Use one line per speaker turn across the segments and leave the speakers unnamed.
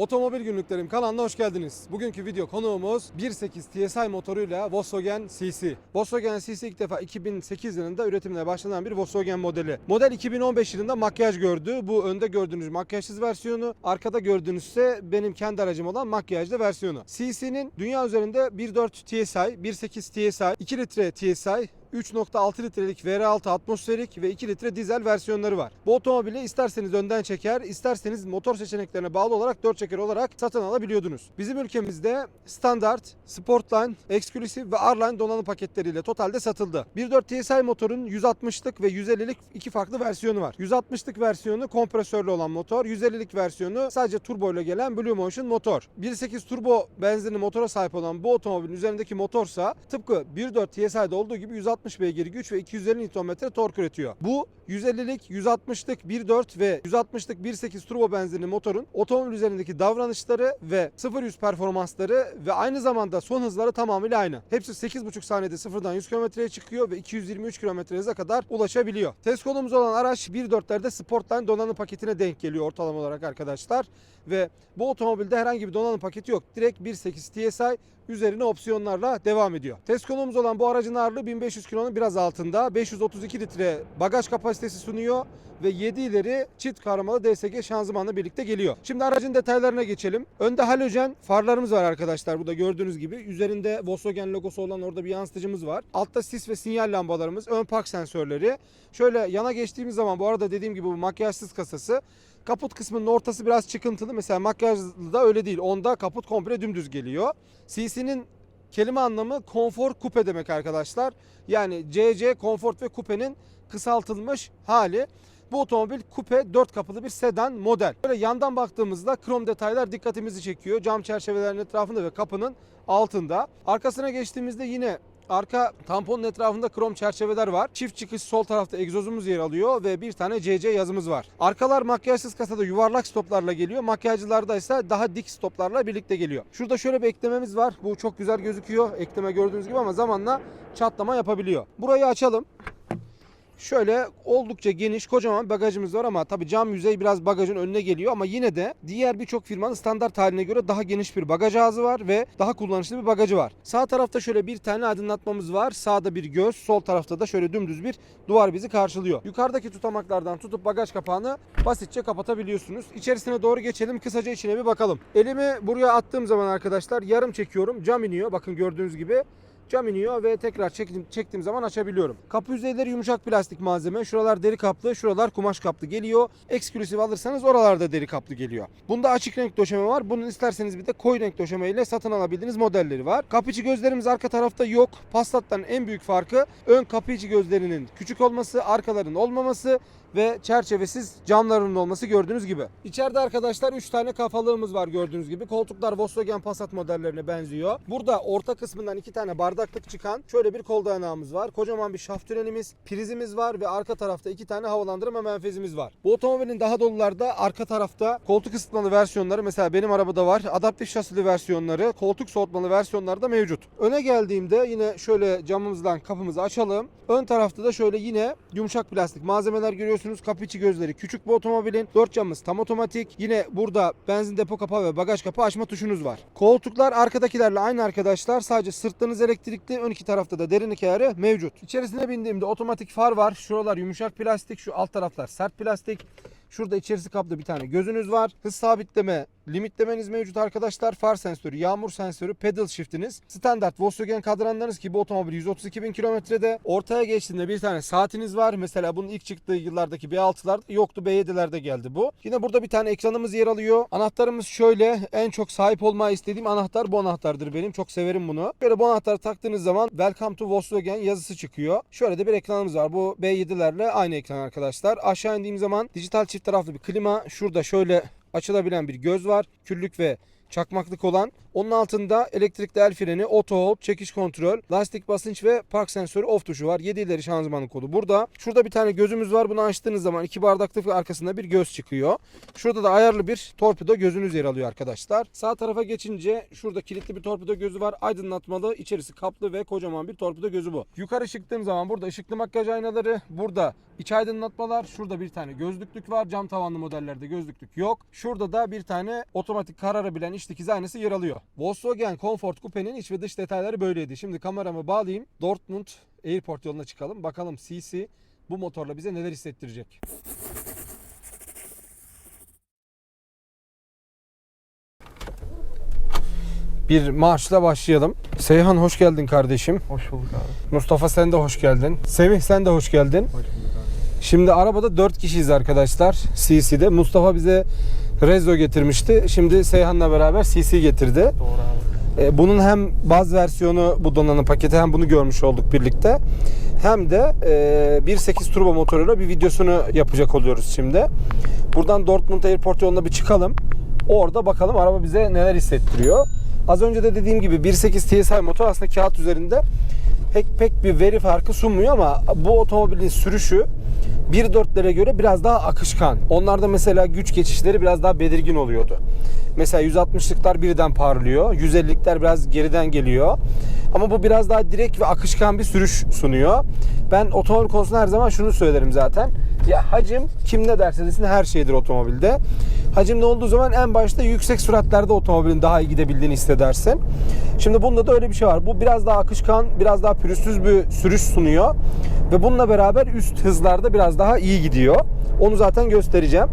Otomobil Günlüklerim kanalına hoş geldiniz. Bugünkü video konuğumuz 1.8 TSI motoruyla Volkswagen CC. Volkswagen CC ilk defa 2008 yılında üretimine başlanan bir Volkswagen modeli. Model 2015 yılında makyaj gördü. Bu önde gördüğünüz makyajsız versiyonu, arkada gördüğünüz ise benim kendi aracım olan makyajlı versiyonu. CC'nin dünya üzerinde 1.4 TSI, 1.8 TSI, 2 litre TSI, 3.6 litrelik VR6 atmosferik ve 2 litre dizel versiyonları var. Bu otomobili isterseniz önden çeker, isterseniz motor seçeneklerine bağlı olarak 4 çeker olarak satın alabiliyordunuz. Bizim ülkemizde standart, Sportline, Exclusive ve R-Line donanım paketleriyle totalde satıldı. 1.4 TSI motorun 160'lık ve 150'lik iki farklı versiyonu var. 160'lık versiyonu kompresörlü olan motor, 150'lik versiyonu sadece turbo ile gelen Blue Motion motor. 1.8 turbo benzinli motora sahip olan bu otomobilin üzerindeki motorsa tıpkı 1.4 TSI'de olduğu gibi 160 beygir güç ve 250 Nm tork üretiyor. Bu 150'lik, 160'lık 1.4 ve 160'lık 1.8 turbo benzinli motorun otomobil üzerindeki davranışları ve 0-100 performansları ve aynı zamanda son hızları tamamıyla aynı. Hepsi 8.5 saniyede sıfırdan 100 kilometreye çıkıyor ve 223 kilometre hıza kadar ulaşabiliyor. Test konumuz olan araç 1.4'lerde Sportline donanım paketine denk geliyor ortalama olarak arkadaşlar. Ve bu otomobilde herhangi bir donanım paketi yok. Direkt 1.8 TSI üzerine opsiyonlarla devam ediyor. Test konumuz olan bu aracın ağırlığı 1500 kilonun biraz altında. 532 litre bagaj kapasitesi sunuyor ve 7 ileri çift kavramalı DSG şanzımanla birlikte geliyor. Şimdi aracın detaylarına geçelim. Önde halojen farlarımız var arkadaşlar. Burada gördüğünüz gibi. Üzerinde Volkswagen logosu olan orada bir yansıtıcımız var. Altta sis ve sinyal lambalarımız, ön park sensörleri. Şöyle yana geçtiğimiz zaman bu arada dediğim gibi bu makyajsız kasası. Kaput kısmının ortası biraz çıkıntılı. Mesela makyajlı da öyle değil. Onda kaput komple dümdüz geliyor. CC'nin kelime anlamı konfor kupe demek arkadaşlar. Yani CC Comfort ve kupenin kısaltılmış hali. Bu otomobil kupe 4 kapılı bir sedan model. Böyle yandan baktığımızda krom detaylar dikkatimizi çekiyor. Cam çerçevelerin etrafında ve kapının altında. Arkasına geçtiğimizde yine Arka tamponun etrafında krom çerçeveler var. Çift çıkış sol tarafta egzozumuz yer alıyor ve bir tane CC yazımız var. Arkalar makyajsız kasada yuvarlak stoplarla geliyor. Makyajcılarda ise daha dik stoplarla birlikte geliyor. Şurada şöyle bir eklememiz var. Bu çok güzel gözüküyor. Ekleme gördüğünüz gibi ama zamanla çatlama yapabiliyor. Burayı açalım. Şöyle oldukça geniş kocaman bagajımız var ama tabi cam yüzey biraz bagajın önüne geliyor ama yine de diğer birçok firmanın standart haline göre daha geniş bir bagaj ağzı var ve daha kullanışlı bir bagajı var. Sağ tarafta şöyle bir tane aydınlatmamız var. Sağda bir göz, sol tarafta da şöyle dümdüz bir duvar bizi karşılıyor. Yukarıdaki tutamaklardan tutup bagaj kapağını basitçe kapatabiliyorsunuz. İçerisine doğru geçelim. Kısaca içine bir bakalım. Elimi buraya attığım zaman arkadaşlar yarım çekiyorum. Cam iniyor. Bakın gördüğünüz gibi cam iniyor ve tekrar çektim, çektiğim zaman açabiliyorum. Kapı yüzeyleri yumuşak plastik malzeme. Şuralar deri kaplı, şuralar kumaş kaplı geliyor. Eksklusif alırsanız oralarda deri kaplı geliyor. Bunda açık renk döşeme var. Bunun isterseniz bir de koyu renk döşemeyle satın alabildiğiniz modelleri var. Kapı içi gözlerimiz arka tarafta yok. Passat'tan en büyük farkı ön kapı içi gözlerinin küçük olması, arkaların olmaması ve çerçevesiz camlarının olması gördüğünüz gibi. İçeride arkadaşlar 3 tane kafalığımız var gördüğünüz gibi. Koltuklar Volkswagen Passat modellerine benziyor. Burada orta kısmından 2 tane bardaklık çıkan şöyle bir kol dayanağımız var. Kocaman bir şaft tünelimiz, prizimiz var ve arka tarafta 2 tane havalandırma menfezimiz var. Bu otomobilin daha dolularda arka tarafta koltuk ısıtmalı versiyonları mesela benim arabada var. Adaptif şasili versiyonları, koltuk soğutmalı versiyonları da mevcut. Öne geldiğimde yine şöyle camımızdan kapımızı açalım. Ön tarafta da şöyle yine yumuşak plastik malzemeler görüyorsunuz. Kapı içi gözleri küçük bu otomobilin. Dört camımız tam otomatik. Yine burada benzin depo kapağı ve bagaj kapağı açma tuşunuz var. Koltuklar arkadakilerle aynı arkadaşlar. Sadece sırtlarınız elektrikli. Ön iki tarafta da derinlik ayarı mevcut. İçerisine bindiğimde otomatik far var. Şuralar yumuşak plastik. Şu alt taraflar sert plastik. Şurada içerisi kaplı bir tane gözünüz var. Hız sabitleme, limitlemeniz mevcut arkadaşlar. Far sensörü, yağmur sensörü, pedal shiftiniz. Standart Volkswagen kadranlarınız ki bu otomobil 132 bin kilometrede. Ortaya geçtiğinde bir tane saatiniz var. Mesela bunun ilk çıktığı yıllardaki B6'larda yoktu. B7'lerde geldi bu. Yine burada bir tane ekranımız yer alıyor. Anahtarımız şöyle. En çok sahip olmayı istediğim anahtar bu anahtardır benim. Çok severim bunu. Böyle bu anahtarı taktığınız zaman Welcome to Volkswagen yazısı çıkıyor. Şöyle de bir ekranımız var. Bu B7'lerle aynı ekran arkadaşlar. Aşağı indiğim zaman dijital çift taraflı bir klima. Şurada şöyle açılabilen bir göz var. Küllük ve çakmaklık olan. Onun altında elektrikli el freni, auto hold, çekiş kontrol, lastik basınç ve park sensörü off tuşu var. 7 ileri şanzımanın kodu burada. Şurada bir tane gözümüz var. Bunu açtığınız zaman iki bardaklık arkasında bir göz çıkıyor. Şurada da ayarlı bir torpido gözünüz yer alıyor arkadaşlar. Sağ tarafa geçince şurada kilitli bir torpido gözü var. Aydınlatmalı, içerisi kaplı ve kocaman bir torpido gözü bu. Yukarı çıktığım zaman burada ışıklı makyaj aynaları, burada iç aydınlatmalar, şurada bir tane gözlüklük var. Cam tavanlı modellerde gözlüklük yok. Şurada da bir tane otomatik kararabilen iç dikiz aynası yer alıyor. Volkswagen Comfort Coupe'nin iç ve dış detayları böyleydi. Şimdi kameramı bağlayayım. Dortmund Airport yoluna çıkalım. Bakalım CC bu motorla bize neler hissettirecek. Bir marşla başlayalım. Seyhan hoş geldin kardeşim.
Hoş bulduk abi.
Mustafa sen de hoş geldin. Semih sen de hoş geldin.
Hoş bulduk abi.
Şimdi arabada 4 kişiyiz arkadaşlar CC'de. Mustafa bize Rezo getirmişti. Şimdi Seyhan'la beraber CC getirdi.
Doğru abi.
E, Bunun hem baz versiyonu bu donanım paketi hem bunu görmüş olduk birlikte. Hem de e, 1.8 turbo motoruyla bir videosunu yapacak oluyoruz şimdi. Buradan Dortmund Airport yoluna bir çıkalım. Orada bakalım araba bize neler hissettiriyor. Az önce de dediğim gibi 1.8 TSI motor aslında kağıt üzerinde pek pek bir veri farkı sunmuyor ama bu otomobilin sürüşü 1.4'lere göre biraz daha akışkan. Onlarda mesela güç geçişleri biraz daha belirgin oluyordu. Mesela 160'lıklar birden parlıyor. 150'likler biraz geriden geliyor. Ama bu biraz daha direkt ve akışkan bir sürüş sunuyor. Ben otomobil konusunda her zaman şunu söylerim zaten. Ya hacim kim ne derse desin her şeydir otomobilde. Hacim ne olduğu zaman en başta yüksek süratlerde otomobilin daha iyi gidebildiğini hissedersin. Şimdi bunda da öyle bir şey var. Bu biraz daha akışkan, biraz daha pürüzsüz bir sürüş sunuyor. Ve bununla beraber üst hızlarda biraz daha iyi gidiyor. Onu zaten göstereceğim.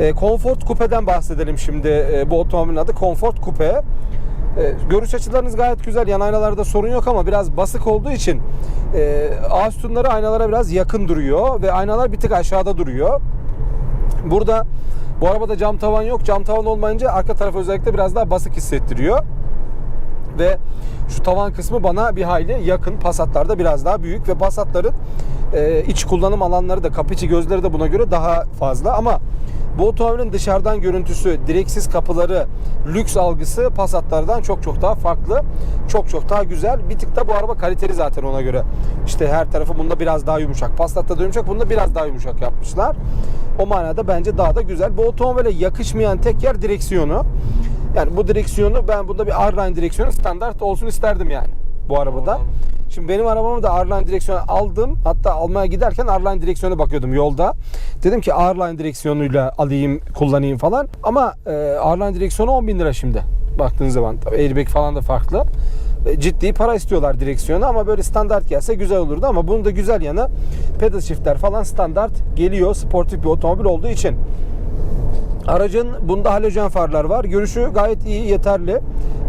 E, Comfort Coupe'den bahsedelim şimdi. E, bu otomobilin adı Comfort Coupe. E, görüş açılarınız gayet güzel. Yan aynalarda sorun yok ama biraz basık olduğu için e, ağ aynalara biraz yakın duruyor ve aynalar bir tık aşağıda duruyor. Burada bu arabada cam tavan yok. Cam tavan olmayınca arka taraf özellikle biraz daha basık hissettiriyor. Ve şu tavan kısmı bana bir hayli yakın. Passat'larda biraz daha büyük ve Passat'ların e, iç kullanım alanları da kapı içi gözleri de buna göre daha fazla ama bu otomobilin dışarıdan görüntüsü, direksiz kapıları, lüks algısı Passat'lardan çok çok daha farklı. Çok çok daha güzel. Bir tık da bu araba kaliteli zaten ona göre. İşte her tarafı bunda biraz daha yumuşak. Passat'ta da yumuşak, bunda biraz daha yumuşak yapmışlar. O manada bence daha da güzel. Bu otomobile yakışmayan tek yer direksiyonu. Yani bu direksiyonu ben bunda bir R-Line direksiyonu standart olsun isterdim yani bu arabada.
Doğru.
Şimdi benim arabamı da R-Line direksiyonu aldım. Hatta almaya giderken R-Line direksiyona bakıyordum yolda. Dedim ki R-Line direksiyonuyla alayım, kullanayım falan. Ama e, R-Line direksiyonu 10 bin lira şimdi. Baktığın zaman. Tabii airbag falan da farklı. E, ciddi para istiyorlar direksiyonu ama böyle standart gelse güzel olurdu ama bunun da güzel yanı pedal shiftler falan standart geliyor sportif bir otomobil olduğu için. Aracın bunda halojen farlar var. Görüşü gayet iyi, yeterli.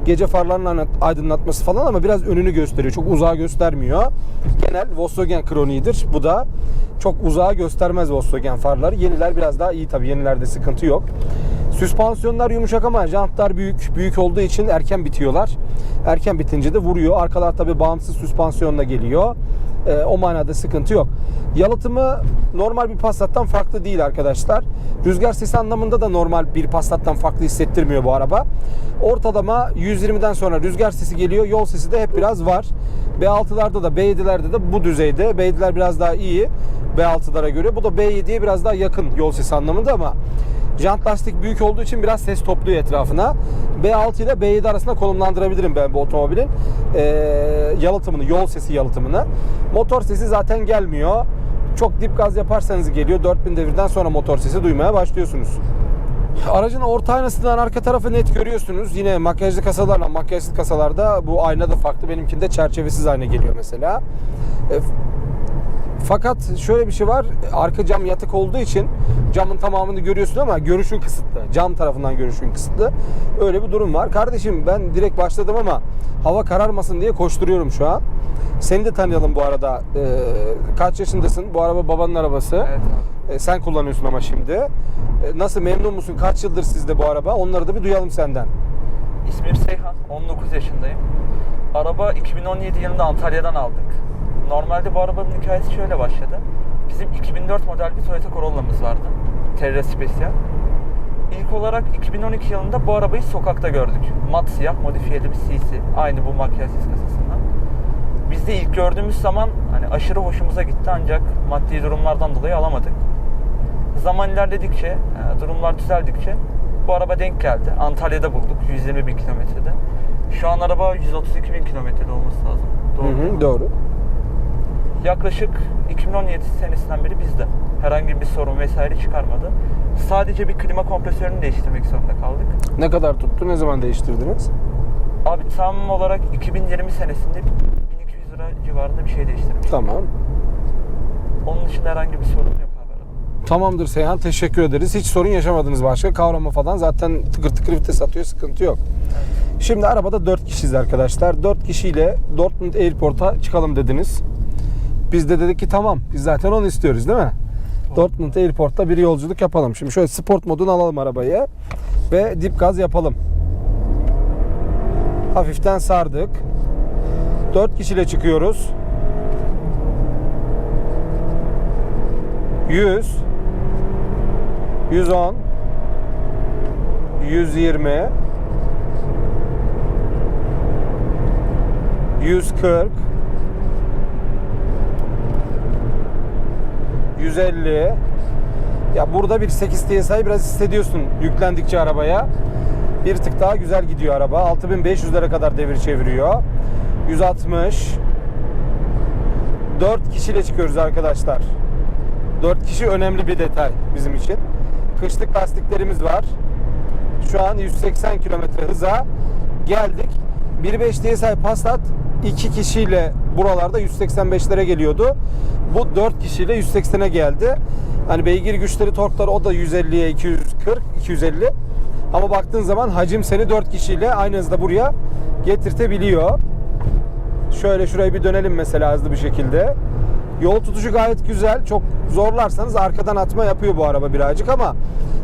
Gece farlarının aydınlatması falan ama biraz önünü gösteriyor. Çok uzağa göstermiyor. Genel Volkswagen kroniğidir. Bu da çok uzağa göstermez Volkswagen farları. Yeniler biraz daha iyi tabii. Yenilerde sıkıntı yok. Süspansiyonlar yumuşak ama jantlar büyük. Büyük olduğu için erken bitiyorlar. Erken bitince de vuruyor. Arkalar tabii bağımsız süspansiyonla geliyor. Ee, o manada sıkıntı yok. Yalıtımı normal bir Passat'tan farklı değil arkadaşlar. Rüzgar sesi anlamında da normal bir Passat'tan farklı hissettirmiyor bu araba. Ortalama 120'den sonra rüzgar sesi geliyor. Yol sesi de hep biraz var. B6'larda da B7'lerde de bu düzeyde. B7'ler biraz daha iyi B6'lara göre. Bu da B7'ye biraz daha yakın yol sesi anlamında ama Jant lastik büyük olduğu için biraz ses topluyor etrafına. B6 ile B7 arasında konumlandırabilirim ben bu otomobilin ee, yalıtımını, yol sesi yalıtımını. Motor sesi zaten gelmiyor. Çok dip gaz yaparsanız geliyor. 4000 devirden sonra motor sesi duymaya başlıyorsunuz. Aracın orta aynasından arka tarafı net görüyorsunuz. Yine makyajlı kasalarla makyajsız kasalarda bu ayna da farklı. Benimkinde çerçevesiz ayna geliyor mesela. E, fakat şöyle bir şey var. Arka cam yatık olduğu için camın tamamını görüyorsun ama görüşün kısıtlı. Cam tarafından görüşün kısıtlı. Öyle bir durum var. Kardeşim ben direkt başladım ama hava kararmasın diye koşturuyorum şu an. Seni de tanıyalım bu arada. Ee, kaç yaşındasın? Bu araba babanın arabası.
Evet.
Ee, sen kullanıyorsun ama şimdi. Ee, nasıl memnun musun? Kaç yıldır sizde bu araba? Onları da bir duyalım senden.
İsmim Seyhan. 19 yaşındayım. Araba 2017 yılında Antalya'dan aldık. Normalde bu arabanın hikayesi şöyle başladı. Bizim 2004 model bir Toyota Corolla'mız vardı. Terra Special. İlk olarak 2012 yılında bu arabayı sokakta gördük. Mat siyah modifiyeli bir CC. Aynı bu makyajsız kasasından. Biz de ilk gördüğümüz zaman hani aşırı hoşumuza gitti ancak maddi durumlardan dolayı alamadık. Zaman ilerledikçe, e, durumlar düzeldikçe bu araba denk geldi. Antalya'da bulduk 120 bin kilometrede. Şu an araba 132 bin kilometrede olması lazım. Doğru.
Hı hı, doğru.
Yaklaşık 2017 senesinden beri bizde. Herhangi bir sorun vesaire çıkarmadı. Sadece bir klima kompresörünü değiştirmek zorunda kaldık.
Ne kadar tuttu? Ne zaman değiştirdiniz?
Abi tam olarak 2020 senesinde 1200 lira civarında bir şey değiştirmiş.
Tamam.
Onun dışında herhangi bir sorun yok.
Tamamdır Seyhan. Teşekkür ederiz. Hiç sorun yaşamadınız başka. Kavrama falan zaten tıkır tıkır vites atıyor. Sıkıntı yok. Şimdi arabada 4 kişiyiz arkadaşlar. 4 kişiyle Dortmund Airport'a çıkalım dediniz. Biz de dedik ki tamam. Biz zaten onu istiyoruz değil mi? Dortmund Airport'ta bir yolculuk yapalım. Şimdi şöyle sport modunu alalım arabayı ve dip gaz yapalım. Hafiften sardık. 4 kişiyle çıkıyoruz. 100 110 120 140 150 ya burada bir 8 TSI biraz hissediyorsun yüklendikçe arabaya. Bir tık daha güzel gidiyor araba. 6500'lere kadar devir çeviriyor. 160 4 kişiyle çıkıyoruz arkadaşlar. 4 kişi önemli bir detay bizim için. Kışlık lastiklerimiz var. Şu an 180 km hıza geldik. 1.5 TSI Passat 2 kişiyle buralarda 185'lere geliyordu. Bu 4 kişiyle 180'e geldi. Hani beygir güçleri, torkları o da 150'ye 240, 250. Ama baktığın zaman hacim seni 4 kişiyle aynı hızda buraya getirtebiliyor. Şöyle şurayı bir dönelim mesela hızlı bir şekilde. Yol tutuşu gayet güzel. Çok zorlarsanız arkadan atma yapıyor bu araba birazcık ama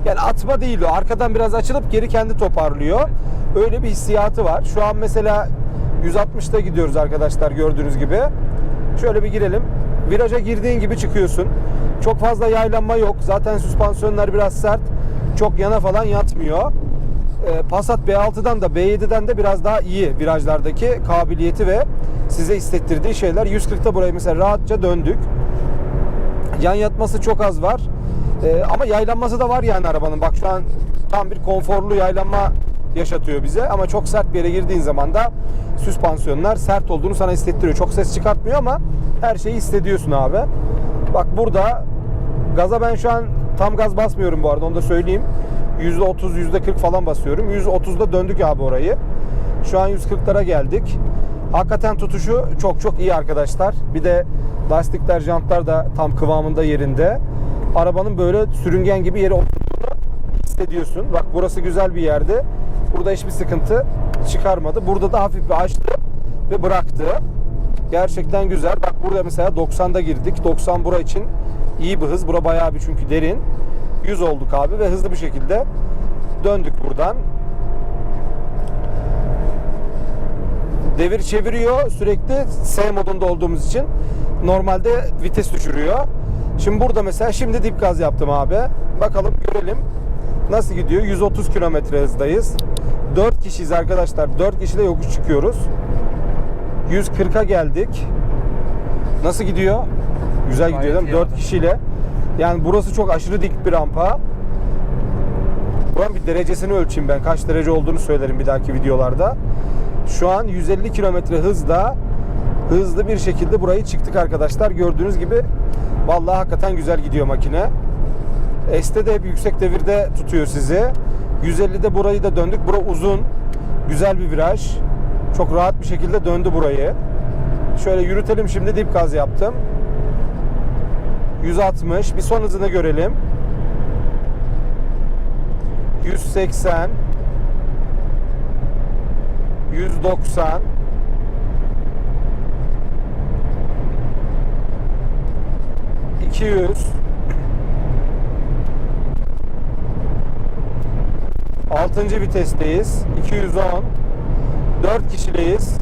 yani atma değil o. Arkadan biraz açılıp geri kendi toparlıyor. Öyle bir hissiyatı var. Şu an mesela 160'ta gidiyoruz arkadaşlar gördüğünüz gibi. Şöyle bir girelim. Viraja girdiğin gibi çıkıyorsun. Çok fazla yaylanma yok. Zaten süspansiyonlar biraz sert. Çok yana falan yatmıyor. Ee, Passat B6'dan da B7'den de biraz daha iyi virajlardaki kabiliyeti ve size hissettirdiği şeyler. 140'ta burayı mesela rahatça döndük. Yan yatması çok az var. Ee, ama yaylanması da var yani arabanın. Bak şu an tam bir konforlu yaylanma yaşatıyor bize. Ama çok sert bir yere girdiğin zaman da süspansiyonlar sert olduğunu sana hissettiriyor. Çok ses çıkartmıyor ama her şeyi hissediyorsun abi. Bak burada gaza ben şu an tam gaz basmıyorum bu arada onu da söyleyeyim. %30, %40 falan basıyorum. 130'da döndük abi orayı. Şu an 140'lara geldik. Hakikaten tutuşu çok çok iyi arkadaşlar. Bir de lastikler, jantlar da tam kıvamında yerinde. Arabanın böyle sürüngen gibi yeri oturduğunu hissediyorsun. Bak burası güzel bir yerde. Burada hiçbir sıkıntı çıkarmadı. Burada da hafif bir açtı ve bıraktı. Gerçekten güzel. Bak burada mesela 90'da girdik. 90 bura için iyi bir hız. Bura bayağı bir çünkü derin. 100 olduk abi ve hızlı bir şekilde döndük buradan. Devir çeviriyor sürekli S modunda olduğumuz için. Normalde vites düşürüyor. Şimdi burada mesela şimdi dip gaz yaptım abi. Bakalım görelim nasıl gidiyor. 130 kilometre hızdayız. 4 kişiyiz arkadaşlar. 4 kişi de yokuş çıkıyoruz. 140'a geldik. Nasıl gidiyor? Güzel gidiyor değil mi?
iyi
4
abi.
kişiyle. Yani burası çok aşırı dik bir rampa. Buranın bir derecesini ölçeyim ben. Kaç derece olduğunu söylerim bir dahaki videolarda. Şu an 150 kilometre hızla hızlı bir şekilde burayı çıktık arkadaşlar. Gördüğünüz gibi vallahi hakikaten güzel gidiyor makine. S'te de hep yüksek devirde tutuyor sizi. 150'de burayı da döndük. Bura uzun. Güzel bir viraj. Çok rahat bir şekilde döndü burayı. Şöyle yürütelim şimdi dip gaz yaptım. 160. Bir son hızını görelim. 180 190 200 Altıncı vitesteyiz. 210 4 kişileyiz.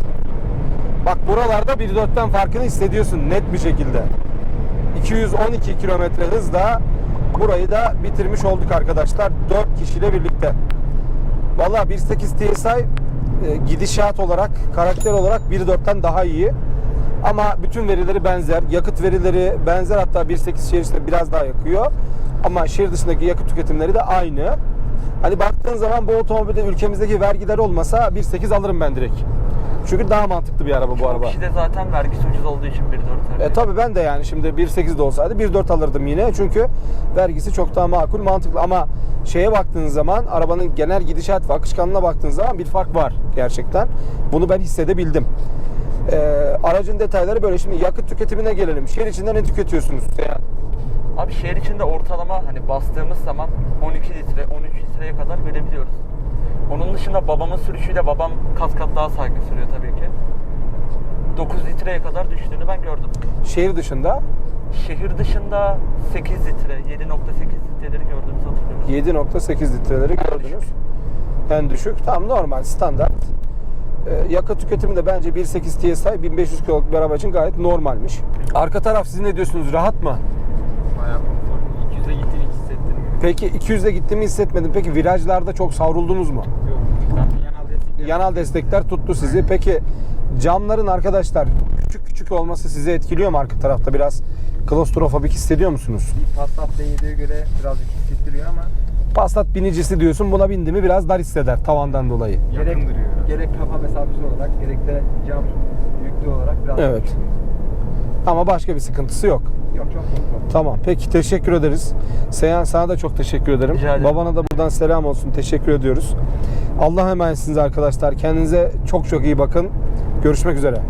Bak buralarda 1.4'ten farkını hissediyorsun net bir şekilde. 212 kilometre hızla burayı da bitirmiş olduk arkadaşlar 4 kişiyle birlikte. Valla 1.8 TSI e, gidişat olarak, karakter olarak 1.4'ten daha iyi. Ama bütün verileri benzer. Yakıt verileri benzer hatta 1.8 şehir içinde biraz daha yakıyor. Ama şehir dışındaki yakıt tüketimleri de aynı. Hani baktığın zaman bu otomobilde ülkemizdeki vergiler olmasa 1.8 alırım ben direkt. Çünkü daha mantıklı bir araba bu
Çoğu
araba.
kişi de zaten vergisi ucuz olduğu için 1.4 tercih
E tabi ben de yani şimdi 1.8 de olsaydı 1.4 alırdım yine. Çünkü vergisi çok daha makul, mantıklı. Ama şeye baktığın zaman arabanın genel gidişat ve akışkanlığına baktığın zaman bir fark var gerçekten. Bunu ben hissedebildim. E, aracın detayları böyle. Şimdi yakıt tüketimine gelelim. Şehir içinde ne tüketiyorsunuz? Yani
Abi şehir içinde ortalama hani bastığımız zaman 12 litre, 13 litreye kadar verebiliyoruz. Onun dışında babamın sürüşüyle babam kat kat daha sakin sürüyor tabii ki. 9 litreye kadar düştüğünü ben gördüm.
şehir dışında
Şehir dışında 8 litre, 7.8 litreleri gördüğümüzü hatırlıyorum.
7.8 litreleri
En
gördünüz.
düşük.
En düşük. Tam normal, standart. Ee, yakıt tüketimi de bence 1.8 TSI 1500 kiloluk bir araba için gayet normalmiş. Arka taraf siz ne diyorsunuz? Rahat mı?
Bayağı konforlu. 200'e gittiğini hiç hissettirmiyor.
Peki 200'e gittiğimi hissetmedim. Peki virajlarda çok savruldunuz mu?
Yok. Yanal destekler.
Yanal destekler tuttu sizi. Peki camların arkadaşlar küçük küçük olması sizi etkiliyor mu arka tarafta? Biraz klostrofobik hissediyor musunuz?
Bir Passat D7'ye göre birazcık hissettiriyor ama
Passat binicisi diyorsun. Buna bindi mi biraz dar hisseder tavandan dolayı.
gerek,
duruyor
gerek kafa mesafesi olarak gerek de cam büyüklüğü olarak biraz
Evet. Ama başka bir sıkıntısı yok.
Yok çok konforlu.
Tamam. Peki teşekkür ederiz. Seyhan sana da çok teşekkür ederim.
Rica ederim.
Babana da buradan selam olsun. Teşekkür ediyoruz. Allah'a emanetsiniz arkadaşlar. Kendinize çok çok iyi bakın. Görüşmek üzere.